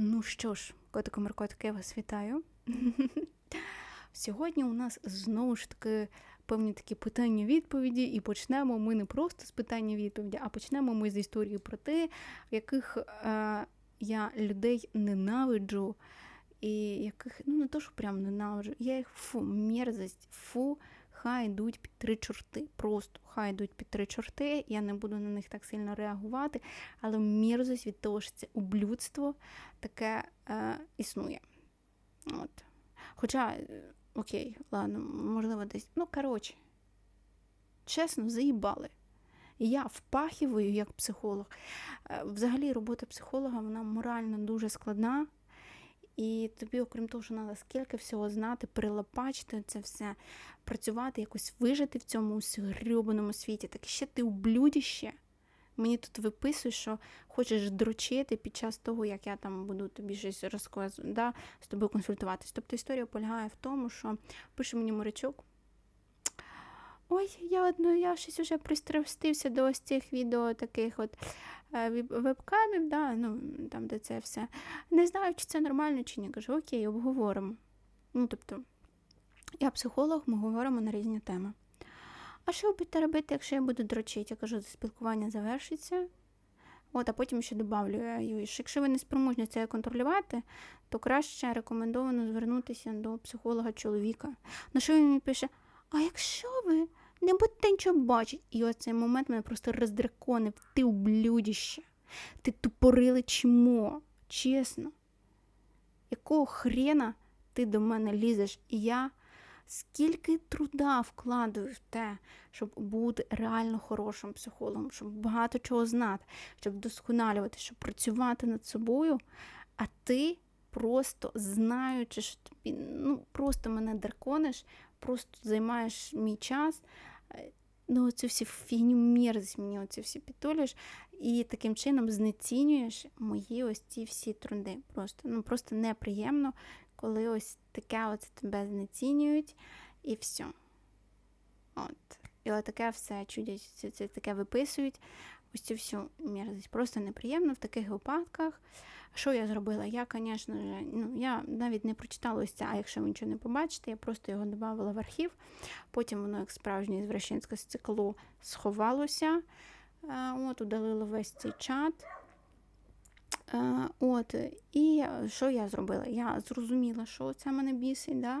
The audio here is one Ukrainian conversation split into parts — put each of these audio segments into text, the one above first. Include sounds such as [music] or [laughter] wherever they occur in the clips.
Ну що ж, котико Маркотики, я вас вітаю. [laughs] Сьогодні у нас знову ж таки певні такі питання-відповіді, і почнемо ми не просто з питання-відповіді, а почнемо ми з історії про те, яких е, я людей ненавиджу, і яких, ну не то, що прям ненавиджу, я їх фу, мерзость, фу, хай йдуть під три чорти. Просто хай йдуть під три чорти. Я не буду на них так сильно реагувати, але мерзость від того, що це ублюдство таке е, існує. От. Хоча, е, окей, ладно, можливо, десь. Ну, коротше, чесно, заїбали. Я впахівую як психолог. Е, Взагалі, робота психолога вона морально дуже складна. І тобі, окрім того, що треба скільки всього знати, прилапачити це все, працювати, якось вижити в цьому грьобаному світі, так ще ти ублюдіще. Мені тут виписують, що хочеш дрочити під час того, як я там буду тобі щось розказувати, да, з тобою консультуватись. Тобто історія полягає в тому, що пише мені морячок. Ой, я одно, я щось уже пристрастився до ось цих відео таких от е, вебкамів, да, ну, там, де це все. Не знаю, чи це нормально, чи ні. Кажу, окей, обговоримо. Ну, тобто, я психолог, ми говоримо на різні теми. А що ви будете робити, якщо я буду дрочити? Я кажу, спілкування завершиться. От, а потім ще добавлю, що якщо ви не спроможні це контролювати, то краще рекомендовано звернутися до психолога чоловіка. На що він мені пише: А якщо ви не будете нічого бачити? І оцей момент мене просто роздраконив. Ти ублюдіще, ти тупориле чмо, чесно. Якого хрена ти до мене лізеш? І я скільки труда вкладаю в те, щоб бути реально хорошим психологом, щоб багато чого знати, щоб вдосконалювати, щоб працювати над собою, а ти просто знаючи, що тобі ну, просто мене дракониш, просто займаєш мій час. е, Ну, оці всі фігню мерзость мені оці всі підтулюєш, і таким чином знецінюєш мої ось ці всі трунди. Просто, ну, просто неприємно, коли ось таке оце тебе знецінюють, і все. От. І от таке все чудять, це, це таке виписують. Ось цю всю мерзость. Просто неприємно в таких випадках. Що я зробила? Я, звісно, ну, я навіть не прочитала ось це, а якщо ви нічого не побачите, я просто його додавала в архів. Потім воно, як справжнє звращенське стекло, сховалося. Е, От, удалила весь цей чат. Е, От, і що я зробила? Я зрозуміла, що це мене бісить, да?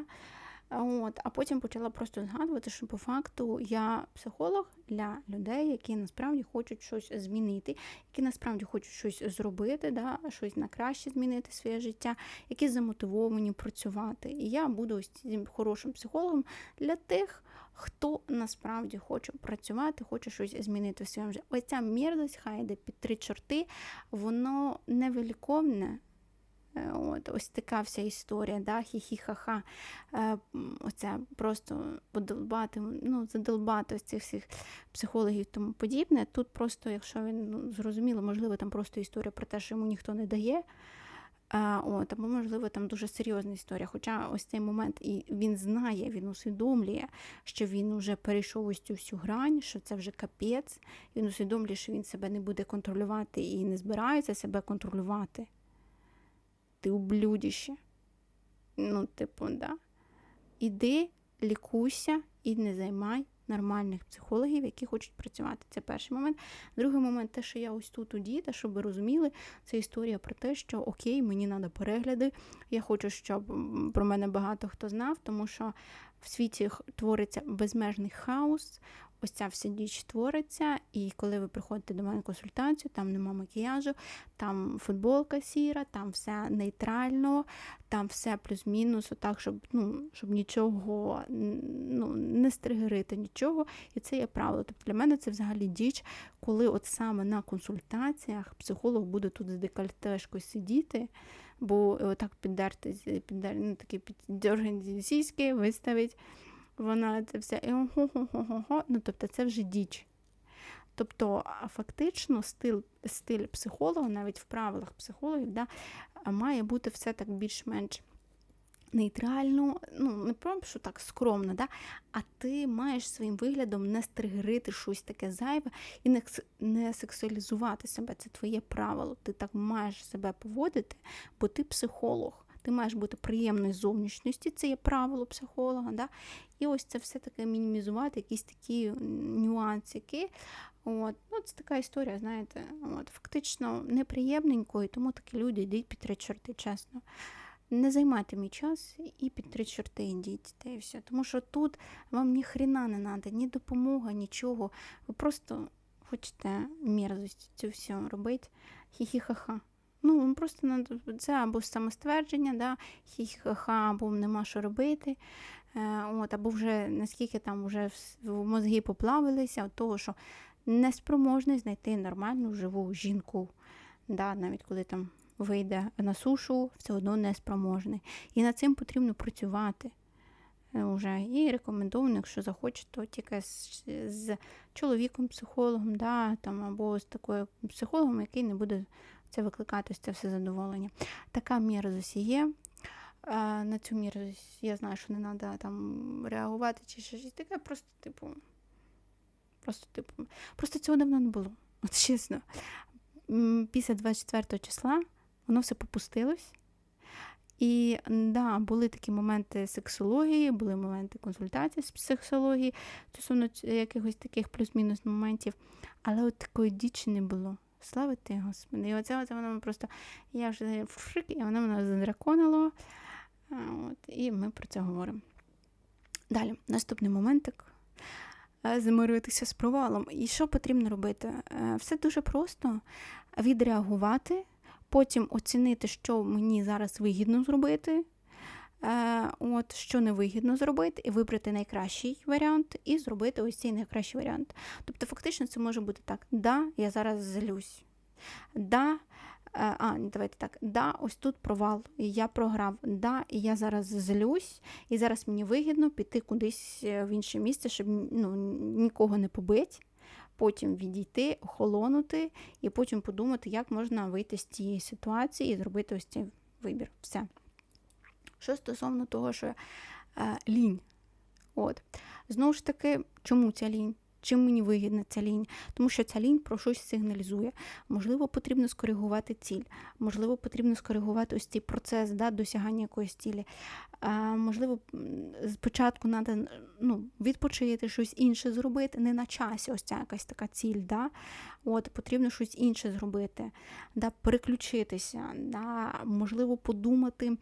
От, а потім почала просто згадувати, що по факту я психолог для людей, які насправді хочуть щось змінити, які насправді хочуть щось зробити, да, щось на краще змінити своє життя, які замотивовані працювати. І я буду ось цим хорошим психологом для тих, хто насправді хоче працювати, хоче щось змінити в своєму житті. Ось ця мерзость, хай йде під три чорти, воно невиліковне. Е, От, ось така вся історія, да, хі-хі-ха-ха. Е, Оце просто подолбати, ну, задолбати ось цих всіх психологів і тому подібне. Тут просто, якщо він ну, зрозуміло, можливо, там просто історія про те, що йому ніхто не дає. От, або, можливо, там дуже серйозна історія. Хоча ось цей момент і він знає, він усвідомлює, що він вже перейшов ось цю всю грань, що це вже капець. Він усвідомлює, що він себе не буде контролювати і не збирається себе контролювати ти ублюдище. Ну, типу, да. Іди, лікуйся і не займай нормальних психологів, які хочуть працювати. Це перший момент. Другий момент, те, що я ось тут у діта, щоб ви розуміли, це історія про те, що окей, мені треба перегляди. Я хочу, щоб про мене багато хто знав, тому що в світі твориться безмежний хаос. Ось ця вся діч твориться, і коли ви приходите до мене консультацію, там нема макіяжу, там футболка сіра, там все нейтрально, там все плюс-мінус, отак, щоб, ну, щоб нічого ну, не стригерити нічого. І це є правило. Тобто для мене це взагалі діч, коли от саме на консультаціях психолог буде тут з декольтешкою сидіти, бо отак піддерти, піддер, ну, такі піддергані сіськи виставить. Вона це все і ого-го-го-го. Ну, тобто це вже діч. Тобто, фактично, стиль, стиль психолога, навіть в правилах психологів, да, має бути все так більш-менш нейтрально, ну не про що так скромно, да? а ти маєш своїм виглядом не стригерити щось таке зайве і не, не сексуалізувати себе. Це твоє правило. Ти так маєш себе поводити, бо ти психолог. Ти маєш бути приємною зовнішністю, це є правило психолога. Да? І ось це все таке мінімізувати, якісь такі нюансики. От. Ну, Це така історія, знаєте, от, фактично неприємненько, і тому такі люди йдуть під три чорти, чесно. Не займайте мій час і під три чорти йдіть, та і все. Тому що тут вам ні хрена не треба, ні допомога, нічого. Ви просто хочете мерзость цю все робити. Хі-хі-ха-ха. Ну, просто це або самоствердження, да, хі-хі-ха, або нема що робити. Е, от, Або вже наскільки там вже в мозги поплавилися, от того, що неспроможний знайти нормальну живу жінку. Да, Навіть коли там вийде на сушу, все одно неспроможний. І над цим потрібно працювати. Уже. Е, і рекомендовано, якщо захоче, то тільки з, з чоловіком-психологом, да, там, або з такою психологом, який не буде це викликати це все задоволення. Така мерзость є. А, На цю мерзость я знаю, що не треба там реагувати чи щось таке, просто, типу, просто, типу, просто цього давно не було. От чесно. Після 24 числа воно все попустилось. І да, були такі моменти сексології, були моменти консультації з психології стосовно якихось таких плюс-мінус моментів. Але от такої дічі не було. Слава ти, Господи. І оце, оце воно просто, я вже фрик, і воно мене задраконило. От, І ми про це говоримо. Далі, наступний моментик. Е, замиритися з провалом. І що потрібно робити? Е, все дуже просто відреагувати, потім оцінити, що мені зараз вигідно зробити. Е, от, Що невигідно зробити, і вибрати найкращий варіант, і зробити ось цей найкращий варіант. Тобто, фактично, це може бути так: да, я зараз злюсь. Да, е, а, давайте так, да, ось тут провал, я програв, да, і я зараз злюсь, і зараз мені вигідно піти кудись е, в інше місце, щоб ну, нікого не побити, потім відійти, охолонути, і потім подумати, як можна вийти з цієї ситуації і зробити ось цей вибір. Все. Що стосовно того, що е, лінь. От. Знову ж таки, чому ця лінь? Чим мені вигідна ця лінь? Тому що ця лінь про щось сигналізує. Можливо, потрібно скоригувати ціль, можливо, потрібно скоригувати ось цей процес да, досягання якоїсь цілі. А, Можливо, спочатку треба ну, відпочити, щось інше зробити, не на часі, ось ця якась така ціль. Да? От, Потрібно щось інше зробити, да, переключитися, да, можливо, подумати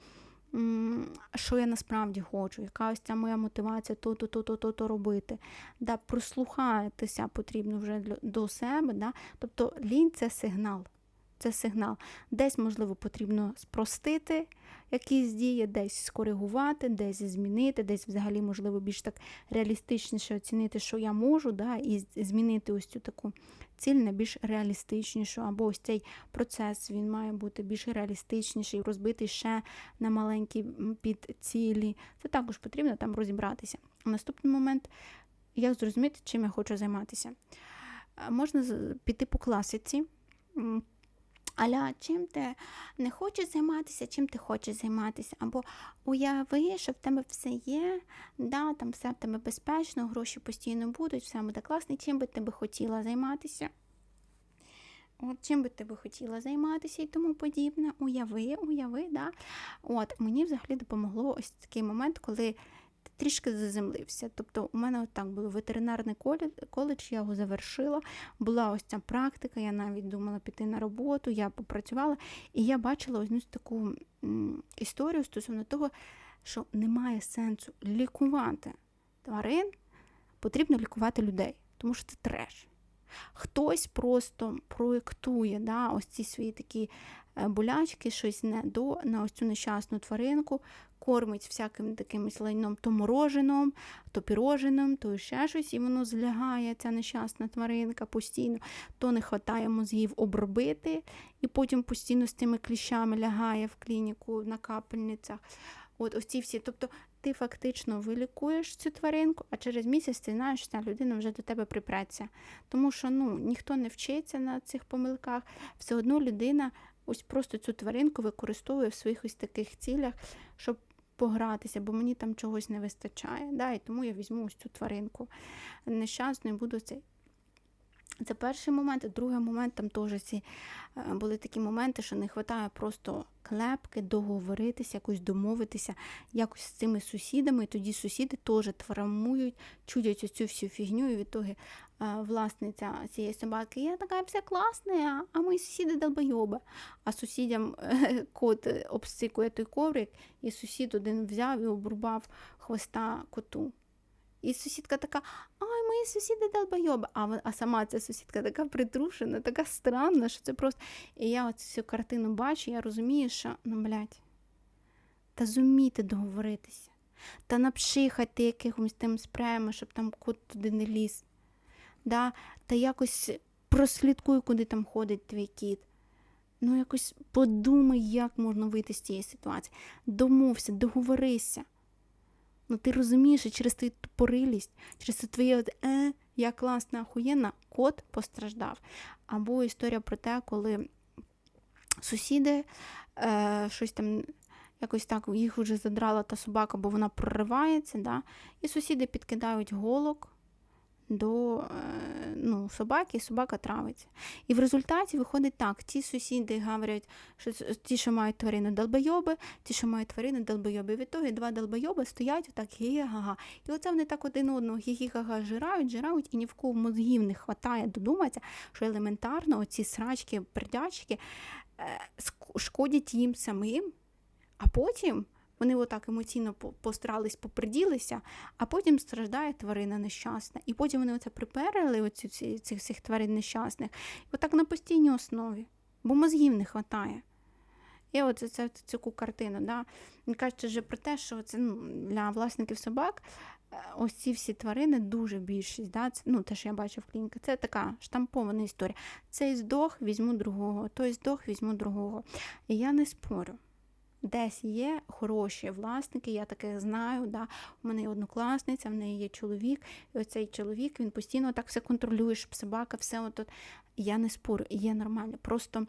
що я насправді хочу, яка ось ця моя мотивація то-то, то-то, то-то робити. Да, Прослухатися потрібно вже до себе. Да? Тобто лінь це сигнал. Це сигнал. Десь, можливо, потрібно спростити якісь дії, десь скоригувати, десь змінити, десь взагалі, можливо, більш так реалістичніше оцінити, що я можу, да, і змінити ось цю таку ціль на більш реалістичнішу, або ось цей процес він має бути більш реалістичніший, розбитий ще на маленькі підцілі. Це також потрібно там розібратися. Наступний момент, як зрозуміти, чим я хочу займатися. Можна піти по класиці. Аля, чим ти не хочеш займатися, чим ти хочеш займатися? Або уяви, що в тебе все є, да, там все в тебе безпечно, гроші постійно будуть, все буде класно, чим би ти би хотіла займатися? От Чим би ти би хотіла займатися і тому подібне. Уяви, уяви, да. От, мені взагалі допомогло ось такий момент, коли трішки заземлився. Тобто, у мене так було ветеринарний коледж, я його завершила. Була ось ця практика, я навіть думала піти на роботу, я попрацювала, і я бачила ось таку історію стосовно того, що немає сенсу лікувати тварин, потрібно лікувати людей, тому що це треш. Хтось просто проєктує да, ось ці свої такі е, болячки, щось не до на ось цю нещасну тваринку, кормить всяким таким лайном то мороженом, то піроженим, то ще щось, і воно злягає, ця нещасна тваринка постійно, то не вистачає мозгів обробити, і потім постійно з тими кліщами лягає в клініку на капельницях. От ось ці всі. Тобто ти фактично вилікуєш цю тваринку, а через місяць ти знаєш, що ця людина вже до тебе припреться. Тому що ну, ніхто не вчиться на цих помилках, все одно людина ось просто цю тваринку використовує в своїх ось таких цілях, щоб погратися, бо мені там чогось не вистачає. Да? І тому я візьму ось цю тваринку нещасну і буду цей. Це перший момент, і другий момент там теж ці е, були такі моменти, що не вистачає просто клепки, договоритися, якось домовитися якось з цими сусідами. І тоді сусіди теж травмують, чудять оцю всю фігню, і в ітогі власниця цієї собаки, я така вся класна, а мої сусіди долбойоби. А сусідям кот обсцикує той коврик, і сусід один взяв і обрубав хвоста коту. І сусідка така, ай, мої сусіди долбойоби. А а сама ця сусідка така притрушена, така странна, що це просто. І я оцю всю картину бачу, я розумію, що, ну, блядь, та зумійте договоритися, та напшихайте якимось тим спреями, щоб там кот туди не ліз. Да? Та якось прослідкуй, куди там ходить твій кіт. Ну, якось подумай, як можна вийти з цієї ситуації. Домовся, договорися. Ну ти розумієш, що через твою тупорилість, через твоє от, е, я класна, охуєнна, кот постраждав. Або історія про те, коли сусіди е, щось там. Якось так їх вже задрала та собака, бо вона проривається, да? і сусіди підкидають голок до е, ну, собаки, і собака травиться. І в результаті виходить так: ті сусіди говорять, що ті, що мають тварини долбойоби, ті, що мають тварини долбойоби. І від того два долбойоби стоять отак гі-га-га. І оце вони так один одного гі-га-га жирають, жирають, і ні в кого мозгів не вистачає додуматися, що елементарно оці срачки, пердячки е, шкодять їм самим, а потім. Вони отак емоційно постарались, поприділися, а потім страждає тварина нещасна. І потім вони оце приперли оці, ці, цих всіх тварин нещасних. І отак на постійній основі, бо мозгів не вистачає. І от це, це, таку картину. Да? Він каже вже про те, що це ну, для власників собак е, ось ці всі тварини дуже більшість. Да? Це, ну, Те, що я бачу в клініці, це така штампована історія. Цей здох, візьму другого, той здох, візьму другого. І я не спорю десь є хороші власники, я таке знаю. Да? У мене є однокласниця, в неї є чоловік, і оцей чоловік він постійно так все контролює, щоб собака, все от. Я не спорю, є нормально. Просто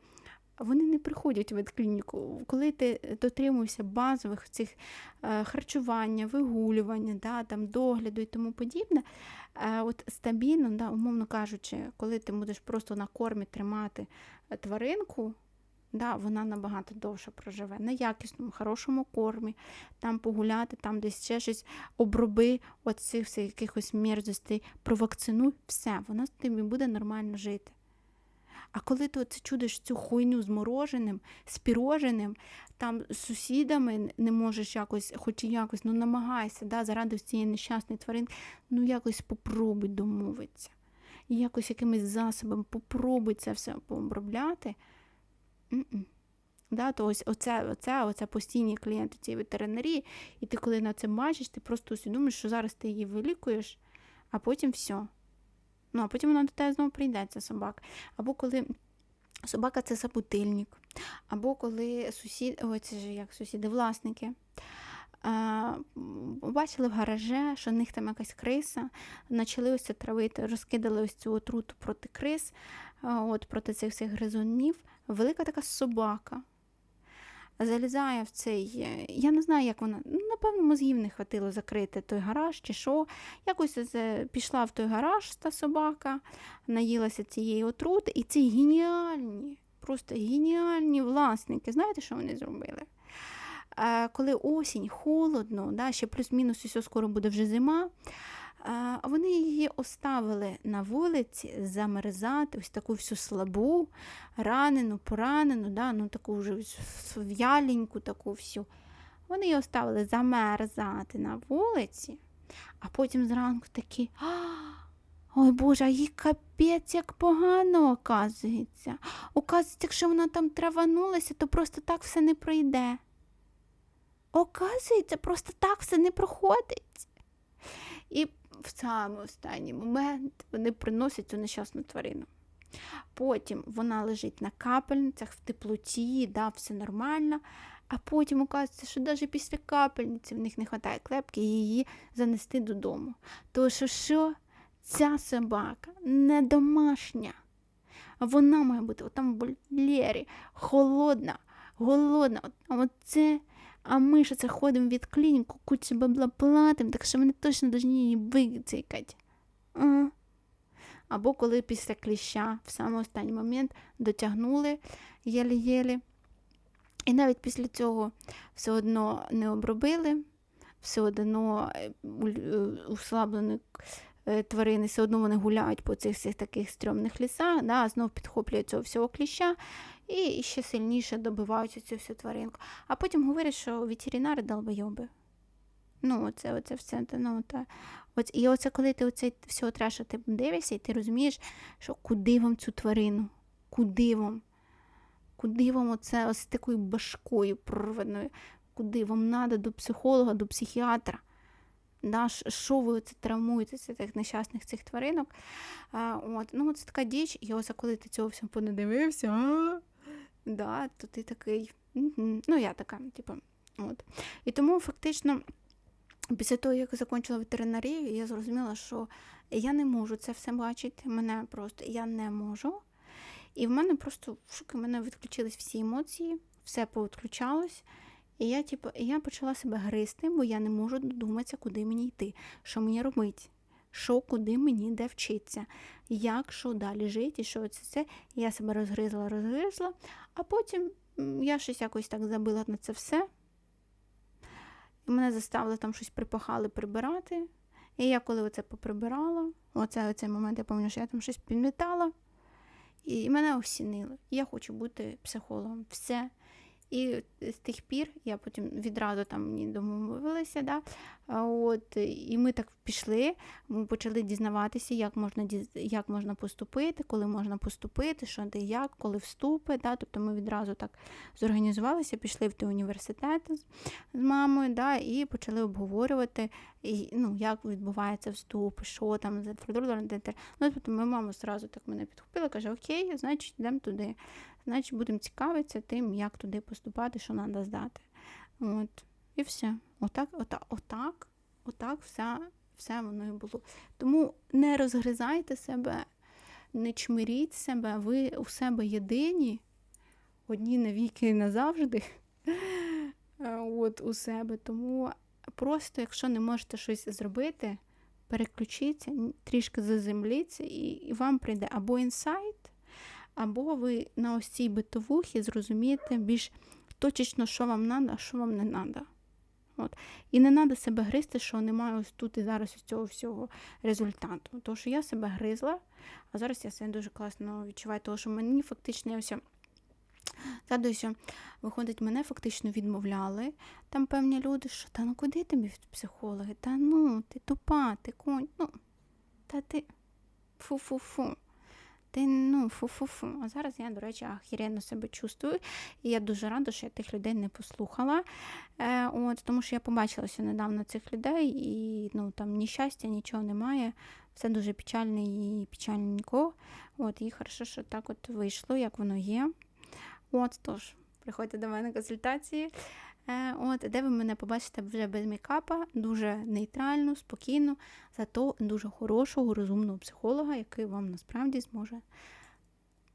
вони не приходять в ветклініку. Коли ти дотримуєшся базових цих е, харчування, вигулювання, да, там, догляду і тому подібне, е, от стабільно, да, умовно кажучи, коли ти будеш просто на кормі тримати тваринку да, вона набагато довше проживе. На якісному, хорошому кормі, там погуляти, там десь ще щось оброби оцих всіх якихось мерзостей, провакцинуй, все, вона з тобі буде нормально жити. А коли ти оце чудиш цю хуйню з мороженим, з піроженим, там з сусідами не можеш якось, хоч і якось, ну намагайся, да, заради цієї нещасної тваринки, ну якось попробуй домовитися. І якось якимось засобом попробуй це все пообробляти. Да, то ось оце, оце, оце постійні клієнти цієї ветеринарії, і ти, коли на це бачиш, ти просто усвідомиш, що зараз ти її вилікуєш, а потім все. Ну, а потім вона до тебе знову прийде, ця собака. Або коли собака це собутильник, або коли сусід, ой, це ж як сусіди, власники. Побачили в гараже, що в них там якась криса, почали ось травити, розкидали ось цю отруту проти крис, от, проти цих всіх гризунів велика така собака. Залізає в цей, е, я не знаю, як вона, ну, напевно, мозгів не хватило закрити той гараж чи що. Якось пішла в той гараж та собака, наїлася цієї отрути, і ці геніальні, просто геніальні власники. Знаєте, що вони зробили? Коли осінь, холодно, да, ще плюс-мінус, усе скоро буде вже зима. Вони її оставили на вулиці замерзати, ось таку всю слабу, ранену, поранену, да, ну таку вже в'яленьку таку всю. Вони її оставили замерзати на вулиці, а потім зранку такі. Ой Боже, а їй капець як погано оказується. Оказується, якщо вона там траванулася, то просто так все не пройде. Оказується, просто так все не проходить. І в самий останній момент вони приносять цю нещасну тварину. Потім вона лежить на капельницях, в теплоті, да, все нормально. А потім оказується, що навіть після капельниці в них не вистачає клепки її занести додому. Тому що що ця собака не домашня. Вона має бути там в вольєрі, холодна, голодна. Оце а ми ж це ходимо від клініку, кучу бабла платимо, так що вони точно повинні її вицікати. Ага. Або коли після кліща в самий останній момент дотягнули єлі-єлі. І навіть після цього все одно не обробили, все одно е, е, услаблені е, тварини, все одно вони гуляють по цих всіх таких стрьомних лісах, да, знов підхоплюють цього всього кліща і ще сильніше добиваються цю всю тваринку. А потім говорять, що ветеринари долбойоби. Ну, оце, оце все. Ну, та. От, і оце коли ти оцей всього трешу ти дивишся, і ти розумієш, що куди вам цю тварину? Куди вам? Куди вам оце ось такою башкою прорваною? Куди вам треба до психолога, до психіатра? Да, що ви оце травмуєте цих нещасних цих тваринок? А, от, ну, це така діч, і ось коли ти цього всього понадивився, а, да, то ти такий. «Мгм». Ну, я така, типу, от. І тому фактично. Після того, як закінчила ветеринарію, я зрозуміла, що я не можу це все бачити. Мене просто я не можу. І в мене просто шокі, в мене відключились всі емоції, все повідключалось. І я, типу, я почала себе гризти, бо я не можу додуматися, куди мені йти, що мені робити, що куди мені де вчитися, як що далі жити, що це це. Я себе розгризла, розгризла, а потім я щось якось так забила на це все. Мене заставили там щось припахали прибирати. І я коли оце поприбирала, оце оцей момент, я пам'ятаю, що я там щось підмітала, і мене осінило. Я хочу бути психологом. Все. І з тих пір я потім відразу там мені домовилися, да? от, і ми так пішли, ми почали дізнаватися, як можна, як можна поступити, коли можна поступити, що де як, коли вступи. Да? Тобто ми відразу так зорганізувалися, пішли в той університет з, мамою, да? і почали обговорювати, і, ну, як відбувається вступ, що там. Ну, тобто ми мама одразу так мене підхопила, каже, окей, значить, йдемо туди. Значить, будемо цікавитися тим, як туди поступати, що треба здати. От. І все. Отак, отак, отак, отак все, все воно і було. Тому не розгризайте себе, не чмиріть себе, ви у себе єдині, одні навіки і назавжди. [laughs] От у себе. Тому просто, якщо не можете щось зробити, переключіться, трішки заземліться, і вам прийде або інсайт, або ви на ось цій битовухі зрозумієте більш точечно, що вам треба, а що вам не треба. От. І не треба себе гризти, що немає ось тут і зараз ось цього всього результату. Тому що я себе гризла, а зараз я себе дуже класно відчуваю, тому що мені фактично я все. Згадую, виходить, мене фактично відмовляли. Там певні люди, що та ну куди тобі психологи? Та ну, ти тупа, ти конь, ну, та ти фу-фу-фу. Ти ну фу-фу-фу. А зараз я, до речі, ахіренно себе чувствую. І я дуже рада, що я тих людей не послухала. Е, от, тому що я побачилася недавно цих людей, і ну, там ні щастя, нічого немає. Все дуже печально і печальненько. От, і хорошо, що так от вийшло, як воно є. От, тож, приходьте до мене на консультації. Е, от, де ви мене побачите вже без мікапа, дуже нейтральну, спокійну, зато дуже хорошого, розумного психолога, який вам насправді зможе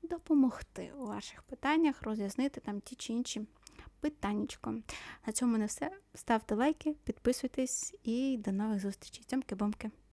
допомогти у ваших питаннях, роз'яснити там ті чи інші питаннячко. На цьому мене все. Ставте лайки, підписуйтесь і до нових зустрічей. Цьомки-бомки!